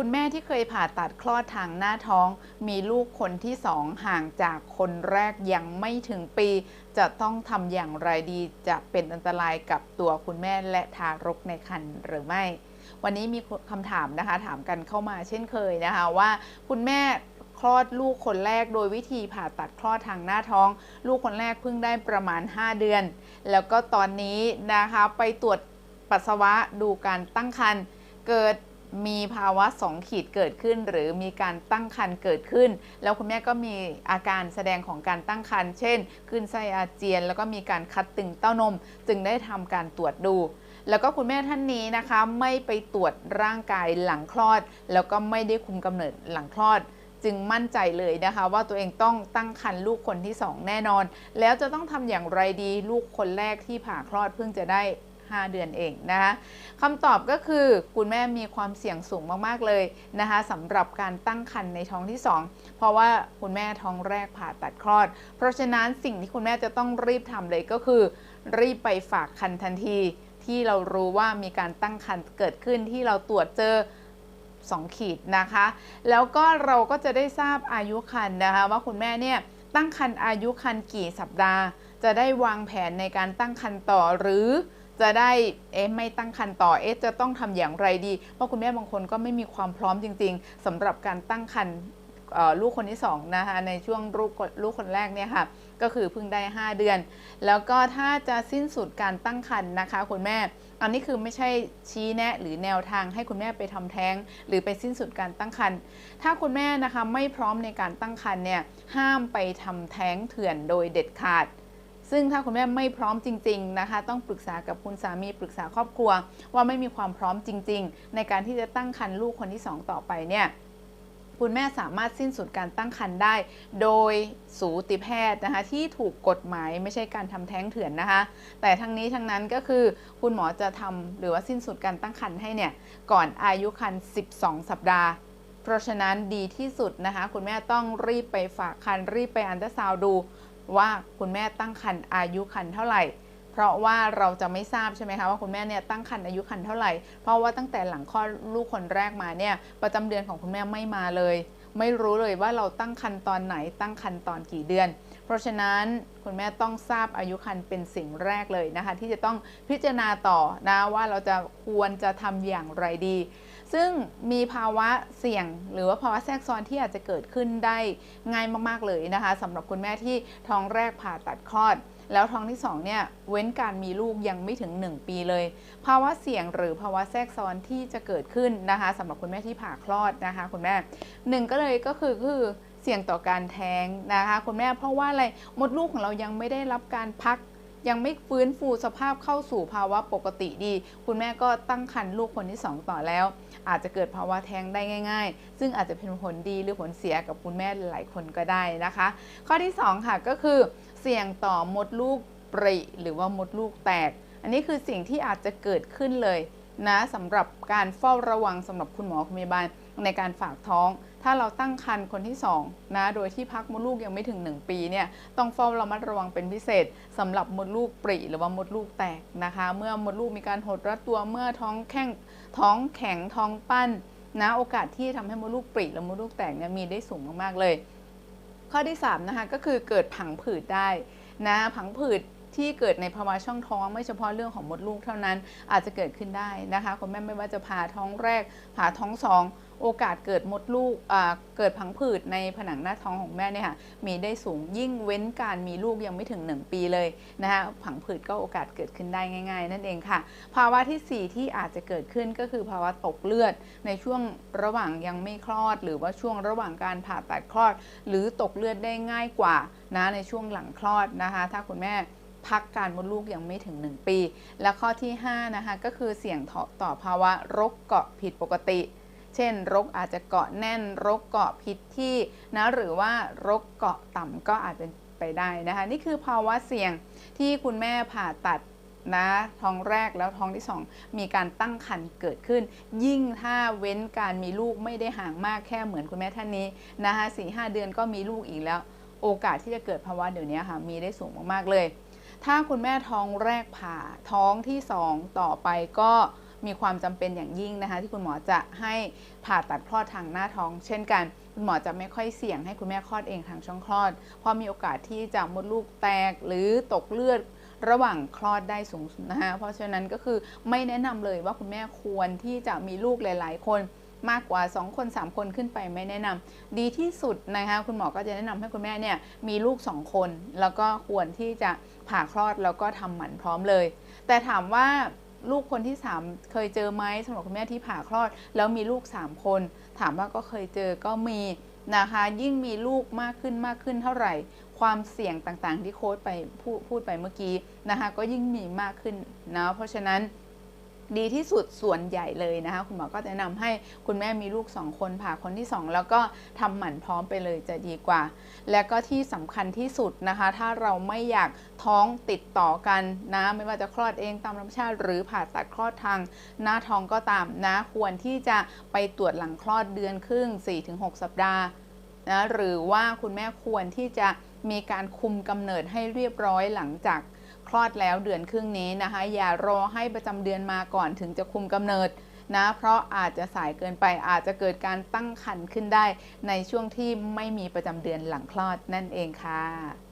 คุณแม่ที่เคยผ่าตัดคลอดทางหน้าท้อง มีลูกคนที่สองห่างจากคนแรกยังไม่ถึงปี จะต้องทำอย่างไรดีจะเป็นอันตรายกับตัวคุณแม่และทารกในครรภ์หรือไม่ วันนี้มีคำถามนะคะ ถามกันเข้ามาเช่นเคยนะคะว่าคุณแม่คลอดลูกคนแรกโดยวิธีผ่าตัดคลอดทางหน้าท้อง ลูกคนแรกเพิ่งได้ประมาณ 5 เดือน แล้วก็ตอนนี้นะคะไปตรวจปัสสาวะดูการตั้งครรภ์เกิด มีภาวะ2ขีดเกิดขึ้น หรือมีการตั้งครรภ์เกิดขึ้น แล้วคุณแม่ก็มีอาการแสดงของการตั้งครรภ์เช่นขึ้นไส้อาเจียน แล้วก็มีการคัดตึงเต้านม จึงได้ทำการตรวจดู แล้วก็คุณแม่ท่านนี้นะคะ ไม่ไปตรวจร่างกายหลังคลอด แล้วก็ไม่ได้คุมกำเนิดหลังคลอด จึงมั่นใจเลยนะคะ ว่าตัวเองต้องตั้งครรภ์ลูกคนที่ 2 แน่นอน แล้วจะต้องทำอย่างไรดีลูกคนแรกที่ผ่าคลอดเพิ่งจะได้ 5 เดือนเองนะคะคำตอบก็คือคุณแม่มีความเสี่ยงสูงมากๆเลยนะคะสำหรับการตั้งครรภ์ในท้องที่ 2 เพราะว่าคุณแม่ท้องแรกผ่าตัดคลอด เพราะฉะนั้นสิ่งที่คุณแม่จะต้องรีบทำเลยก็คือ รีบไปฝากครรภ์ทันที ที่เรารู้ว่ามีการตั้งครรภ์เกิดขึ้นที่เราตรวจเจอ2 ขีดนะคะ แล้วก็เราก็จะได้ทราบอายุครรภ์นะคะว่าคุณแม่เนี่ยตั้งครรภ์อายุครรภ์กี่สัปดาห์ จะได้วางแผนในการตั้งครรภ์ต่อหรือ จะได้เอ๊ะไม่ตั้งครรภ์ต่อเอ๊ะจะต้องทำอย่างไรดี เพราะคุณแม่บางคนก็ไม่มีความพร้อมจริง ๆสำหรับการตั้งครรภ์ลูกคนที่สองนะคะในช่วงลูกลูกคนแรกเนี่ยค่ะก็คือเพิ่งได้ 5 เดือน แล้วก็ถ้าจะสิ้นสุดการตั้งครรภ์นะคะคุณแม่ อันนี้คือไม่ใช่ชี้แนะหรือแนวทางให้คุณแม่ไปทำแท้ง หรือไปสิ้นสุดการตั้งครรภ์ถ้าคุณแม่นะคะไม่พร้อมในการตั้งครรภ์เนี่ยห้ามไปทำแท้งเถื่อนโดยเด็ดขาด ซึ่งถ้าคุณแม่ไม่พร้อมจริง ๆนะคะ ต้องปรึกษากับคุณสามีปรึกษาครอบครัว ว่าไม่มีความพร้อมจริง ๆ ในการที่จะตั้งครรภ์ลูกคนที่ 2 ต่อไปเนี่ยคุณแม่สามารถสิ้นสุดการตั้งครรภ์ได้ โดยสูติแพทย์นะคะที่ถูกกฎหมายไม่ใช่การทำแท้งเถื่อนนะคะ แต่ทั้งนี้ทั้งนั้นก็คือคุณหมอจะทำหรือว่าสิ้นสุดการตั้งครรภ์ให้เนี่ยก่อนอายุครรภ์12 สัปดาห์ เพราะฉะนั้นดีที่สุดนะคะ คุณแม่ต้องรีบไปฝากครรภ์รีบไปอันตราซาวดู ว่าคุณแม่ตั้งครรภ์อายุครรภ์เท่าไหร่ เพราะว่าเราจะไม่ทราบใช่ไหมคะว่าคุณแม่เนี่ยตั้งครรภ์อายุครรภ์เท่าไหร่ เพราะว่าตั้งแต่หลังคลอดลูกคนแรกมาเนี่ยประจำเดือนของคุณแม่ไม่มาเลย ไม่รู้เลยว่าเราตั้งครรภ์ตอนไหน ตั้งครรภ์ตอนกี่เดือน เพราะฉะนั้นคุณแม่ต้องทราบอายุครรภ์เป็นสิ่งแรกเลยนะคะที่จะต้องพิจารณาต่อนะว่าเราจะควรจะทำอย่างไรดี ซึ่งมีภาวะเสี่ยง หรือว่าภาวะแทรกซ้อนที่อาจจะเกิดขึ้นได้ง่ายมากๆเลยนะคะสำหรับคุณแม่ที่ท้องแรกผ่าตัดคลอด แล้วท้องที่2เนี่ยเว้นการมีลูกยังไม่ถึง 1 ปีเลย ภาวะเสี่ยงหรือภาวะแทรกซ้อนที่จะเกิดขึ้นนะคะสำหรับคุณแม่ที่ผ่าคลอดนะคะ คุณแม่หนึ่งก็เลยก็คือคือเสี่ยงต่อการแท้งนะคะคุณแม่เพราะว่าอะไรมดลูกของเรายังไม่ได้รับการพัก ยังไม่ฟื้นฟูสภาพเข้าสู่ภาวะปกติดี คุณแม่ก็ตั้งครรภ์ลูกคนที่ 2 ต่อแล้ว อาจจะเกิดภาวะแท้งได้ง่าย ๆ ซึ่งอาจจะเป็นผลดีหรือผลเสียกับคุณแม่หลายคนก็ได้นะคะ ข้อที่ 2 ค่ะก็คือ เสี่ยงต่อมดลูกปริหรือว่ามดลูกแตก อันนี้คือสิ่งที่อาจจะเกิดขึ้นเลยนะสำหรับการเฝ้าระวังสำหรับคุณหมอคุณพยาบาล ในการฝากท้อง ถ้าเราตั้งครรภ์คนที่2นะโดยที่พักมดลูกยังไม่ถึง 1 ปีเนี่ยต้องเฝ้าระมัดระวังเป็นพิเศษสำหรับมดลูกปริหรือว่ามดลูกแตกนะคะ เมื่อมดลูกมีการหดรัดตัวเมื่อท้องแข็งท้องแข็งท้องปั้นนะโอกาสที่ทำให้มดลูกปริและมดลูกแตกเนี่ยมีได้สูงมากๆเลย ข้อที่3นะคะก็คือเกิดผังผืดได้นะผังผืด ที่เกิดในภาวะช่องท้อง ไม่เฉพาะเรื่องของมดลูกเท่านั้นอาจจะเกิดขึ้นได้นะคะคุณแม่ไม่ว่าจะผ่าท้องแรกผ่าท้องสองโอกาสเกิดมดลูกเกิดผังผืดในผนังหน้าท้องของแม่เนี่ยค่ะมีได้สูงยิ่งเว้นการมีลูกยังไม่ถึง 1 ปีเลยนะคะผังผืดก็โอกาสเกิดขึ้นได้ง่าย ๆ นั่นเองค่ะ ภาวะที่ 4 ที่อาจจะเกิดขึ้นก็คือภาวะตกเลือด ในช่วงระหว่างยังไม่คลอด หรือว่าช่วงระหว่างการผ่าตัดคลอด หรือตกเลือดได้ง่ายกว่านะในช่วงหลังคลอดนะคะ ถ้าคุณแม่ พักการมดลูกยังไม่ถึง 1 ปี และข้อที่5นะคะก็คือเสี่ยงต่อภาวะรกเกาะผิดปกติ เช่น รกอาจจะเกาะแน่น รกเกาะผิดที่นะหรือว่ารกเกาะต่ำก็อาจเป็นไปได้นะคะ นี่คือภาวะเสี่ยงที่คุณแม่ผ่าตัดนะท้องแรกแล้วท้องที่ 2 มีการตั้งครรภ์เกิดขึ้น ยิ่งถ้าเว้นการมีลูกไม่ได้ห่างมากแค่เหมือนคุณแม่ท่านนี้นะคะสี่ห้าเดือนก็มีลูกอีกแล้ว โอกาสที่จะเกิดภาวะเดี๋ยวนี้ค่ะมีได้สูงมากๆเลย ถ้าคุณแม่ท้องแรกผ่าท้องที่ 2 ต่อไปก็มีความจำเป็นอย่างยิ่งนะคะ ที่คุณหมอจะให้ผ่าตัดคลอดทางหน้าท้อง เช่นกัน คุณหมอจะไม่ค่อยเสี่ยงให้คุณแม่คลอดเองทางช่องคลอด เพราะมีโอกาสที่จะมดลูกแตกหรือตกเลือดระหว่างคลอดได้สูงนะคะเพราะฉะนั้นก็คือไม่แนะนำเลยว่าคุณแม่ควรที่จะมีลูกหลาย ๆ คน มากกว่า 2 คน 3 คนขึ้นไปไม่แนะนำดีที่สุดนะคะคุณหมอก็จะแนะนำให้คุณแม่เนี่ยมีลูก 2 คน แล้วก็ควรที่จะผ่าคลอดแล้วก็ทำหมันพร้อมเลย แต่ถามว่าลูกคนที่ 3 เคยเจอไหมสำหรับคุณแม่ที่ผ่าคลอด แล้วมีลูก 3 คน ถามว่าก็เคยเจอก็มีนะคะยิ่งมีลูกมากขึ้นมากขึ้นเท่าไหร่ ความเสี่ยงต่างๆที่โค้ดไปพพูดไปเมื่อกี้นะคะก็ยิ่งมีมากขึ้นนะเพราะฉะนั้น ดีที่สุดส่วนใหญ่เลยนะคะคุณหมอก็จะแนะนำให้คุณแม่มีลูก 2 คนผ่าคนที่ 2 แล้วก็ทำหมันพร้อมไปเลยจะดีกว่า และก็ที่สำคัญที่สุดนะคะ ถ้าเราไม่อยากท้องติดต่อกันนะไม่ว่าจะคลอดเองตามธรรมชาติ หรือผ่าตัดคลอดทางหน้าท้องก็ตามนะควรที่จะไปตรวจหลังคลอดเดือนครึ่ง 4-6 สัปดาห์นะหรือว่าคุณแม่ควรที่จะมีการคุมกำเนิดให้เรียบร้อยหลังจาก คลอดแล้วเดือนครึ่งนี้นะคะ อย่ารอให้ประจำเดือนมาก่อนถึงจะคุมกำเนิดนะ เพราะอาจจะสายเกินไปอาจจะเกิดการตั้งครรภ์ขึ้นได้ ในช่วงที่ไม่มีประจำเดือนหลังคลอดนั่นเองค่ะ